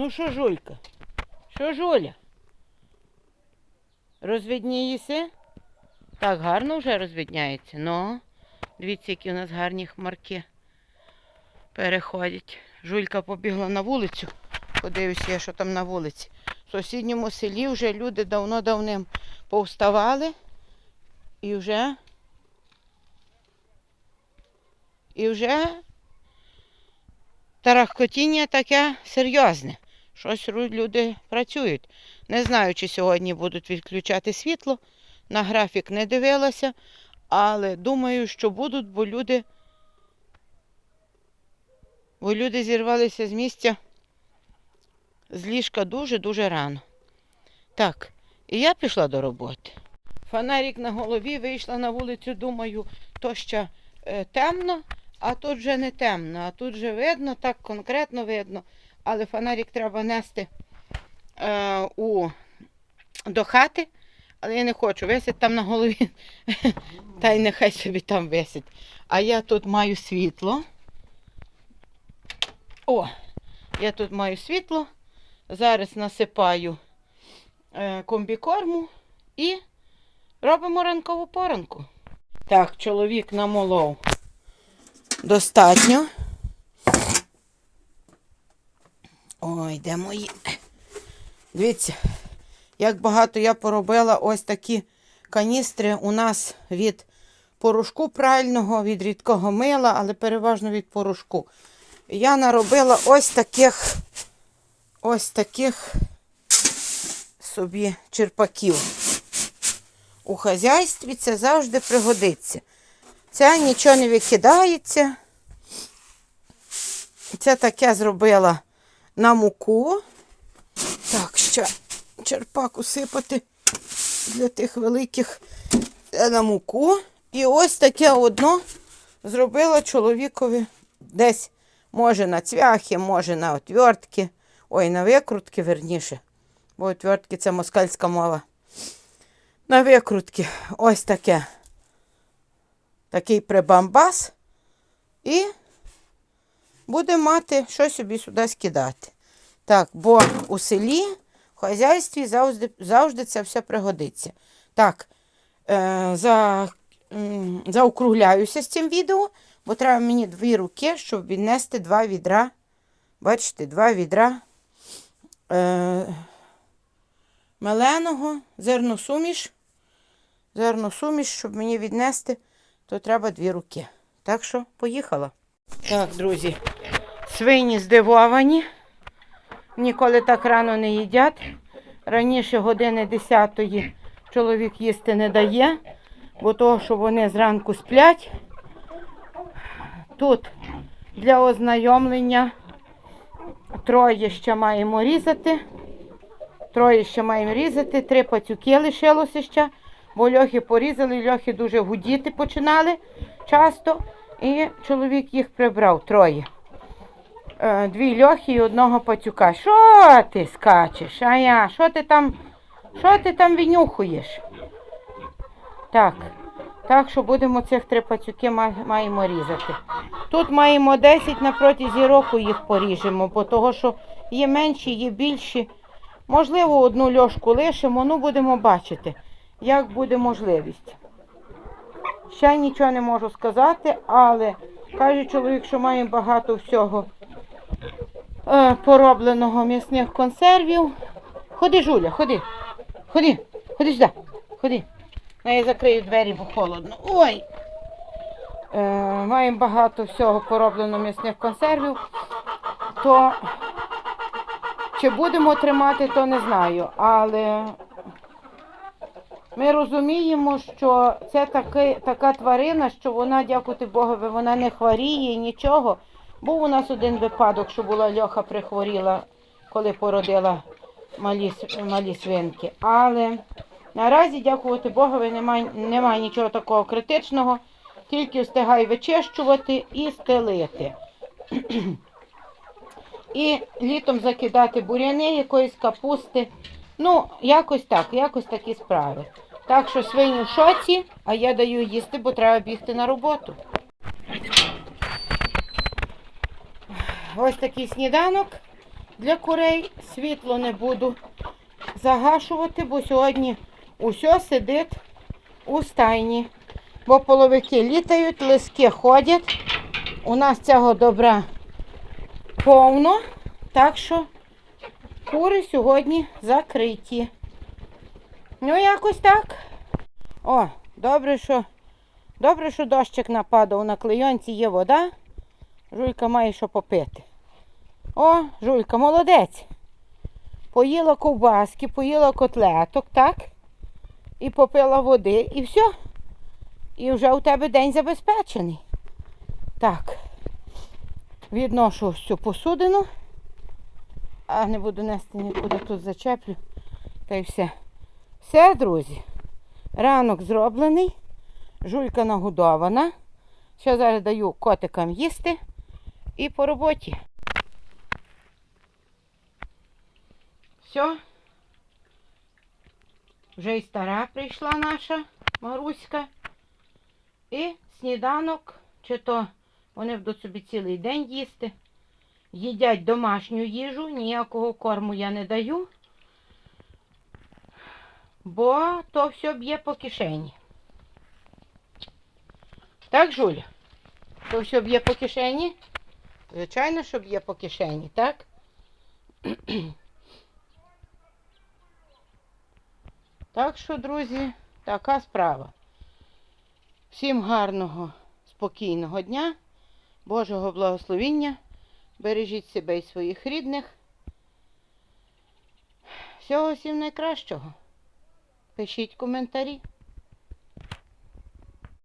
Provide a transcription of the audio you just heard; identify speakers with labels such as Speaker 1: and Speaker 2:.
Speaker 1: Ну що, Жулька? Що, Жуля? Розвіднієся? Так, гарно вже розвідняється. Ну, дивіться, які у нас гарні хмарки переходять. Жулька побігла на вулицю. Подивлюся, я, що там на вулиці. В сусідньому селі вже люди давно-давним повставали і вже. І вже тарахкотіння таке серйозне. Щось люди працюють. Не знаю, чи сьогодні будуть відключати світло. На графік не дивилася, але думаю, що будуть, бо люди, бо люди зірвалися з місця з ліжка дуже-дуже рано. Так, і я пішла до роботи. Фонарик на голові, вийшла на вулицю, думаю, то ще е, темно, а тут вже не темно, а тут вже видно, так конкретно видно. Але фонарик треба нести е, у, до хати, але я не хочу висить там на голові. Та й нехай собі там висить. А я тут маю світло. О, я тут маю світло. Зараз насипаю е, комбікорму і робимо ранкову поранку. Так, чоловік намолов достатньо. Ой, де мої. Дивіться, як багато я поробила ось такі каністри у нас від порошку прального, від рідкого мила, але переважно від порошку. Я наробила ось таких ось таких собі черпаків. У хазяйстві це завжди пригодиться. Це нічого не викидається. Це таке зробила на муку. Так, ще черпак усипати для тих великих на муку. І ось таке одно зробила чоловікові десь, може, на цвяхи, може на отвертки. Ой, на викрутки, верніше. Бо отвертки це москальська мова. На викрутки ось таке. Такий прибамбас. І буде мати що собі сюди скидати. Так, бо у селі, в хазяйстві завжди, завжди це все пригодиться. Так, е, за, м, заокругляюся з цим відео, бо треба мені дві руки, щоб віднести два відра. Бачите, два відра е, меленого, зерносуміш. Зерносуміш, щоб мені віднести, то треба дві руки. Так що поїхала. Так, друзі, свині здивовані. Ніколи так рано не їдять. Раніше години 10 чоловік їсти не дає, бо того, що вони зранку сплять. Тут для ознайомлення троє ще маємо різати. Троє ще маємо різати, три пацюки лишилося ще, бо льохи порізали, льохи дуже гудіти починали часто. І чоловік їх прибрав троє. Е, Дві льохи і одного пацюка. Що ти скачеш? А я? Що ти там? Що ти там винюхуєш? Так. Так що будемо цих три пацюки маємо різати. Тут маємо 10 на протязі року їх поріжемо, бо того, що є менші, є більші. Можливо, одну льошку лишимо, ну будемо бачити, як буде можливість. Ще нічого не можу сказати, але каже чоловік, що має багато всього поробленого м'ясних консервів. Ходи, Жуля, ходи. Ходи, ходи сюди, ходи. Ну, я закрию двері, бо холодно. Ой! Е, маємо багато всього пороблено м'ясних консервів. То чи будемо тримати, то не знаю. Але ми розуміємо, що це таки, така тварина, що вона, дякувати Богові, вона не хворіє і нічого. Був у нас один випадок, що була Льоха прихворіла, коли породила малі, малі свинки. Але наразі, дякувати Богові, немає, немає нічого такого критичного, тільки встигай вичищувати і стелити. І літом закидати буряни якоїсь капусти. Ну, якось так, якось такі справи. Так що свині в шоці, а я даю їсти, бо треба бігти на роботу. Ось такий сніданок. Для курей світло не буду загашувати, бо сьогодні усе сидить у стайні. Бо половики літають, лиски ходять. У нас цього добра повно, так що кури сьогодні закриті. Ну, якось так. О, добре, що добре, що дощик нападав. На клейонці є вода. Жулька має що попити. О, Жулька, молодець. Поїла ковбаски, поїла котлеток, так? І попила води, і все. І вже у тебе день забезпечений. Так. Відношу цю посудину. А не буду нести нікуди тут зачеплю. Та й все. Все, друзі. Ранок зроблений. Жулька нагодована. Ще зараз даю котикам їсти. І по роботі. Все. Вже й стара прийшла наша Маруська. І сніданок, чи то вони будуть собі цілий день їсти. Їдять домашню їжу, ніякого корму я не даю, бо то все б'є по кишені. Так, Жуля? То все б'є по кишені? Звичайно, що б'є по кишені, так? Так що, друзі, така справа. Всім гарного, спокійного дня, Божого благословіння. Бережіть себе і своїх рідних. Всього всім найкращого. Пишіть коментарі.